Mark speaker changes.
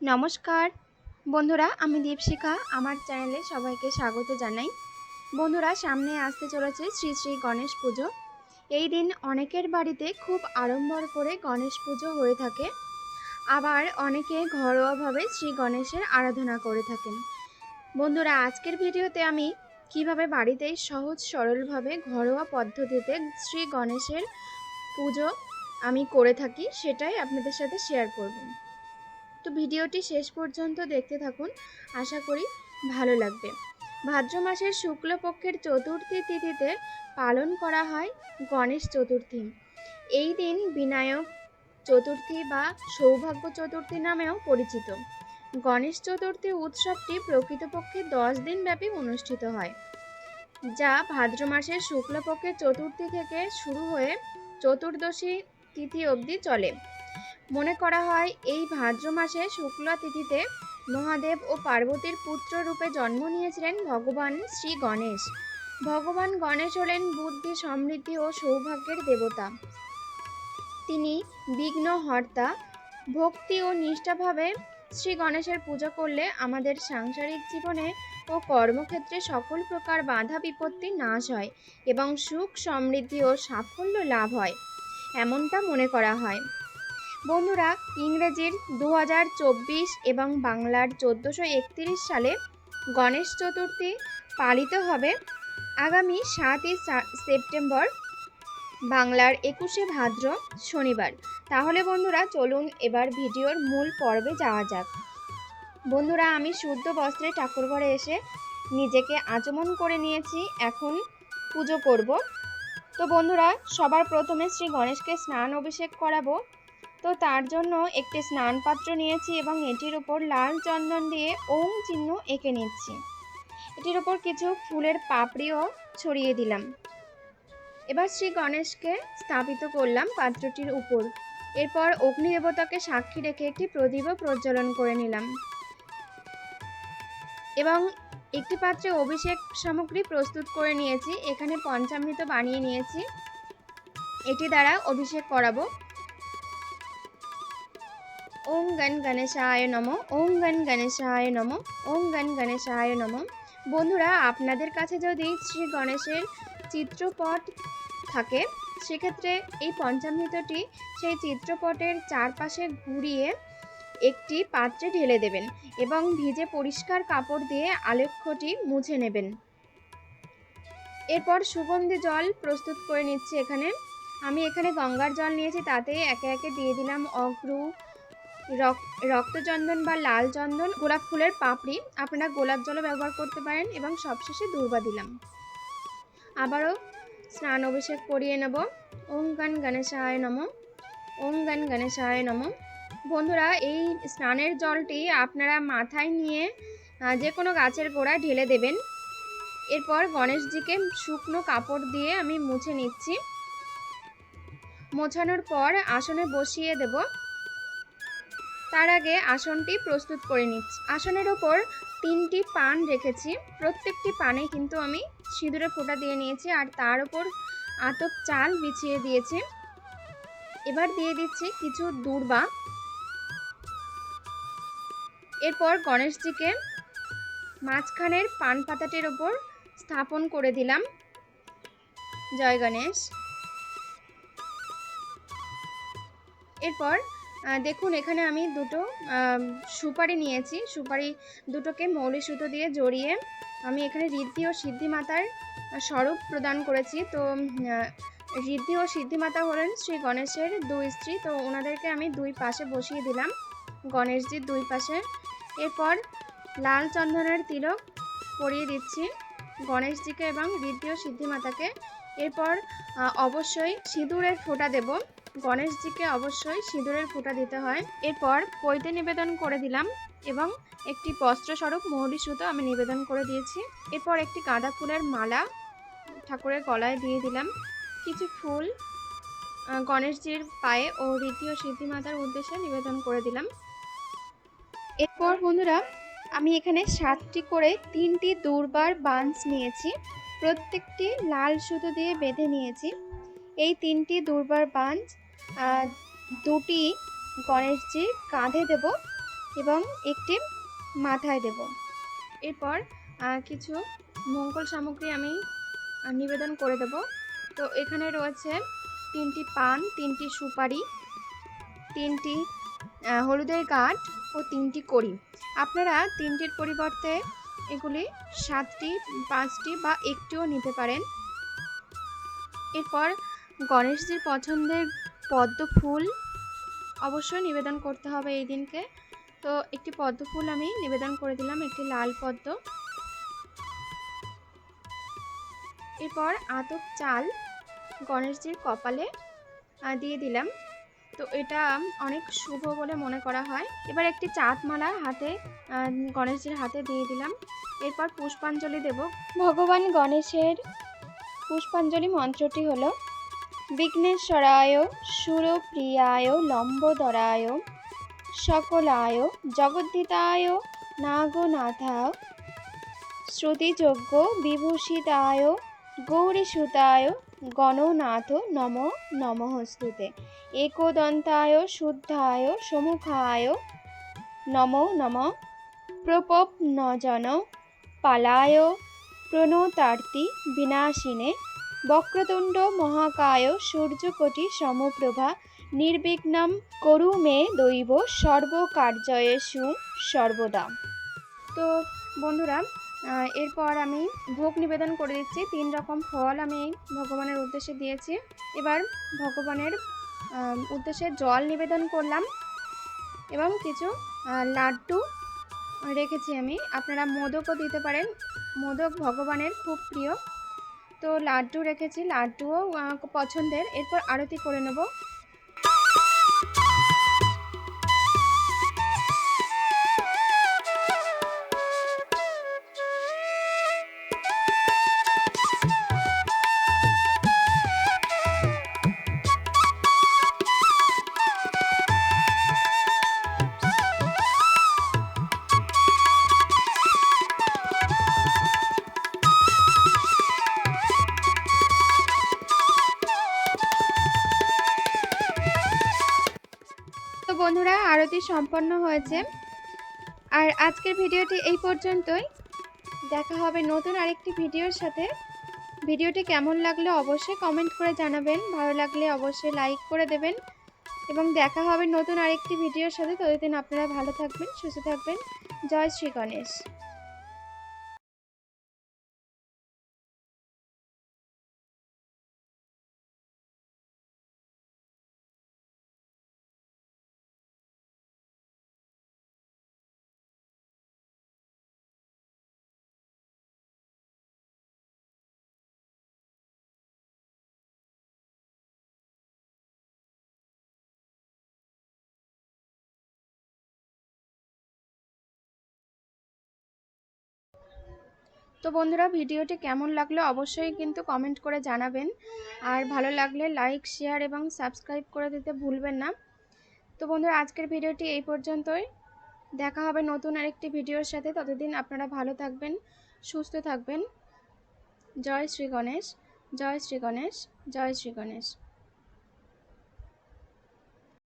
Speaker 1: নমস্কার। বন্ধুরা, আমি দীপশিখা, আমার চ্যানেলে সবাইকে স্বাগত জানাই। বন্ধুরা, সামনে আসতে চলেছে শ্রী শ্রী গণেশ পুজো। এই দিন অনেকের বাড়িতে খুব আড়ম্বর করে গণেশ পুজো হয়ে থাকে। আবার অনেকে ঘরোয়াভাবে শ্রী গণেশের আরাধনা করে থাকেন। বন্ধুরা, আজকের ভিডিওতে আমি কীভাবে বাড়িতেই সহজ সরলভাবে ঘরোয়া পদ্ধতিতে শ্রী গণেশের পুজো আমি করে থাকি, সেটাই আপনাদের সাথে শেয়ার করব। তো ভিডিওটি শেষ পর্যন্ত দেখতে থাকুন। আশা করি ভালো লাগবে। ভাদ্র মাসের শুক্লপক্ষের চতুর্থী তিথিতে পালন করা হয় গণেশ চতুর্থী। এই দিন বিনায়ক চতুর্থী বা সৌভাগ্য চতুর্থী নামেও পরিচিত। গণেশ চতুর্থী উৎসবটি প্রকৃতপক্ষে দশ দিন ব্যাপী অনুষ্ঠিত হয়, যা ভাদ্র মাসের শুক্লপক্ষের চতুর্থী থেকে শুরু হয়ে চতুর্দশী তিথি অবধি চলে। মনে করা হয় এই ভাদ্র মাসে শুক্লা তিথিতে মহাদেব ও পার্বতীর পুত্র রূপে জন্ম নিয়েছিলেন ভগবান শ্রী গণেশ। ভগবান গণেশ হলেন বুদ্ধি, সমৃদ্ধি ও সৌভাগ্যের দেবতা। তিনি বিঘ্ন, হর্তা, ভক্তি ও নিষ্ঠাভাবে শ্রী গণেশের পূজা করলে আমাদের সাংসারিক জীবনে ও কর্মক্ষেত্রে সকল প্রকার বাধা বিপত্তি নাশ হয় এবং সুখ, সমৃদ্ধি ও সাফল্য লাভ হয়, এমনটা মনে করা হয়। বন্ধুরা, ইংরেজির দু হাজার চব্বিশ এবং বাংলার চোদ্দোশো সালে গণেশ চতুর্থী পালিত হবে। আগামী সাতই সেপ্টেম্বর, বাংলার একুশে ভাদ্র শনিবার। তাহলে বন্ধুরা, চলুন এবার ভিডিওর মূল পর্বে যাওয়া যাক। বন্ধুরা, আমি শুদ্ধ বস্ত্রে ঠাকুরঘরে এসে নিজেকে আচমন করে নিয়েছি। এখন পুজো করব। তো বন্ধুরা, সবার প্রথমে শ্রী গণেশকে স্নান অভিষেক করাবো। তো তার জন্য একটি স্নান পাত্র নিয়েছি এবং এটির উপর লাল চন্দন দিয়ে ওম চিহ্ন এঁকে নিচ্ছি। এটির উপর কিছু ফুলের পাপড়িও ছড়িয়ে দিলাম। এবার শ্রী গণেশকে স্থাপিত করলাম পাত্রটির উপর। এরপর অগ্নি দেবতাকে সাক্ষী রেখে একটি প্রদীপও প্রজ্বলন করে নিলাম। এবং একটি পাত্রে অভিষেক সামগ্রী প্রস্তুত করে নিয়েছি। এখানে পঞ্চামৃত বানিয়ে নিয়েছি। এটি দ্বারা অভিষেক করাবো। ওম গণ গণেশায় নম ওম গণ গণেশায় নম ওম গণ গণেশায় নম বন্ধুরা, আপনাদের কাছে যদি শ্রী গণেশের চিত্রপট থাকে, সেক্ষেত্রে এই পঞ্চামৃতটি সেই চিত্রপটের চারপাশে ঘুরিয়ে একটি পাত্রে ঢেলে দেবেন এবং ভিজে পরিষ্কার কাপড় দিয়ে আলেখ্যটি মুছে নেবেন। এরপর সুগন্ধি জল প্রস্তুত করে নিচ্ছি এখানে। আমি এখানে গঙ্গার জল নিয়েছি, তাতে একে একে দিয়ে দিলাম অগ্রু রক্তচন্দন বা লাল চন্দন, গোলাপ ফুলের পাপড়ি আপনারা গোলাপ জলও ব্যবহার করতে পারেন এবং সবশেষে দুর্বা দিলাম। আবারও স্নান অভিষেক করিয়ে নেব। ওম গান গণেশায় নম। ওম গান গণেশায় নম। বন্ধুরা, এই স্নানের জলটি আপনারা মাথায় নিয়ে যে কোনো গাছের গোড়ায় ঢেলে দেবেন। এরপর গণেশজিকে শুকনো কাপড় দিয়ে আমি মুছে নিচ্ছি। মোছানোর পর আসনে বসিয়ে দেবো। তার আগে আসনটি প্রস্তুত করে নিচ্ছি। আসনের ওপর তিনটি পান রেখেছি। প্রত্যেকটি পানে কিন্তু আমি সিঁদুরে ফোঁটা দিয়ে নিয়েছি আর তার ওপর আতপ চাল বিছিয়ে দিয়েছি। এবার দিয়ে দিচ্ছি কিছু দূর্বা। এরপর গণেশজিকে মাঝখানের পান পাতাটির ওপর স্থাপন করে দিলাম। জয় গণেশ। এরপর দেখুন, এখানে আমি দুটো সুপারি নিয়েছি। সুপারি দুটোকে মৌলি সুতো দিয়ে জড়িয়ে আমি এখানে ঋদ্ধি ও সিদ্ধিমাতার স্বরূপ প্রদান করেছি। তো ঋদ্ধি ও সিদ্ধিমাতা হলেন শ্রী গণেশের দুই স্ত্রী। তো, ওনাদেরকে আমি দুই পাশে বসিয়ে দিলাম, গণেশজির দুই পাশে। এরপর লাল চন্দনের তিলক পরিয়ে দিচ্ছি গণেশজিকে এবং ঋদ্ধি ও সিদ্ধিমাতাকে এরপর অবশ্যই সিঁদুরের ফোঁটা দেব। গণেশজিকে অবশ্যই সিঁদুরের ফোঁটা দিতে হয়। এরপর পৈতে নিবেদন করে দিলাম এবং একটি বস্ত্রস্বরূপ মোহরি সুতো আমি নিবেদন করে দিয়েছি। এরপর একটি গাঁদা ফুলের মালা ঠাকুরের গলায় দিয়ে দিলাম। কিছু ফুল গণেশজির পায়ে ও রীতি ও সিদ্ধিমাতার উদ্দেশ্যে নিবেদন করে দিলাম। এরপর বন্ধুরা, আমি এখানে সাতটি করে তিনটি দুর্বার বাঞ্চ নিয়েছি। প্রত্যেকটি লাল সুতো দিয়ে বেঁধে নিয়েছি। এই তিনটি দুর্বার বাঞ্চ দুটি গণেশজির কাঁধে দেব এবং একটি মাথায় দেব। এরপর কিছু মঙ্গল সামগ্রী আমি নিবেদন করে দেব। তো এখানে রয়েছে তিনটি পান, তিনটি সুপারি, তিনটি হলুদের গাঁট ও তিনটি কড়ি। আপনারা তিনটির পরিবর্তে এগুলি সাতটি, পাঁচটি বা একটিও নিতে পারেন। এরপর গণেশজির পছন্দের পদ্ম ফুল অবশ্যই নিবেদন করতে হবে এই দিনকে। তো একটি পদ্ম ফুল আমি নিবেদন করে দিলাম, একটি লাল পদ্ম। এরপর আতপ চাল গণেশজির কপালে দিয়ে দিলাম। তো এটা অনেক শুভ বলে মনে করা হয়। এবার একটি চাঁদমালা হাতে গণেশজির হাতে দিয়ে দিলাম। এরপর পুষ্পাঞ্জলি দেব। ভগবান গণেশের পুষ্পাঞ্জলি মন্ত্রটি হলো বিঘ্নেশ্বরায়, সুরপ্রিয়ায়, লম্বোদরায়, সকলায়, জগদ্ধিতায়, নাগনাথায়, শ্রুতিযোগ্য, বিভূষিতায়, গৌরীসুতায়, গণনাথ, নম, নমস্তুতে, একদন্তায়, শুদ্ধায়, সমুখায়, নমো, নম প্রপপ নজন পালায়, প্রণতার্তি, বিনাশিনে বক্রতুণ্ড মহাকায় সূর্যকোটি সমপ্রভা নির্বিঘ্নম করু মে দৈব সর্বকার্যয়েষু সর্বদা। তো বন্ধুরা এরপর আমি ভোগ নিবেদন করে দিচ্ছি। তিন রকম ফল আমি ভগবানের উদ্দেশ্যে দিয়েছি। এবার ভগবানের উদ্দেশ্যে জল নিবেদন করলাম এবং কিছু লাড্ডু রেখেছি আমি। আপনারা মোদকও দিতে পারেন। মোদক ভগবানের খুব প্রিয়। তো লাড্ডু রেখেছি লাড্ডুও পছন্দের। এরপর আরতি করে নেব। বন্ধুরা, আরতি সম্পন্ন হয়েছে। আর আজকের ভিডিওটি এই পর্যন্তই। দেখা হবে নতুন আরেকটি ভিডিওর সাথে। ভিডিওটি কেমন লাগল অবশ্যই কমেন্ট করে জানাবেন। ভালো লাগলে অবশ্যই লাইক করে দেবেন। এবং দেখা হবে নতুন আরেকটি ভিডিওর সাথে। ততদিন আপনারা ভালো থাকবেন, সুস্থ থাকবেন। জয় শ্রী গণেশ। তো বন্ধুরা, ভিডিওটি কেমন লাগল অবশ্যই কিন্তু কমেন্ট করে জানাবেন। আর ভালো লাগলে লাইক শেয়ার এবং সাবস্ক্রাইব করে দিতে ভুলবেন না। তো বন্ধুরা, আজকের ভিডিওটি এই পর্যন্তই। দেখা হবে নতুন আরেকটি ভিডিওর সাথে। ততদিন আপনারা ভালো থাকবেন, সুস্থ থাকবেন। জয় শ্রী গণেশ, জয় শ্রী গণেশ, জয় শ্রী গণেশ।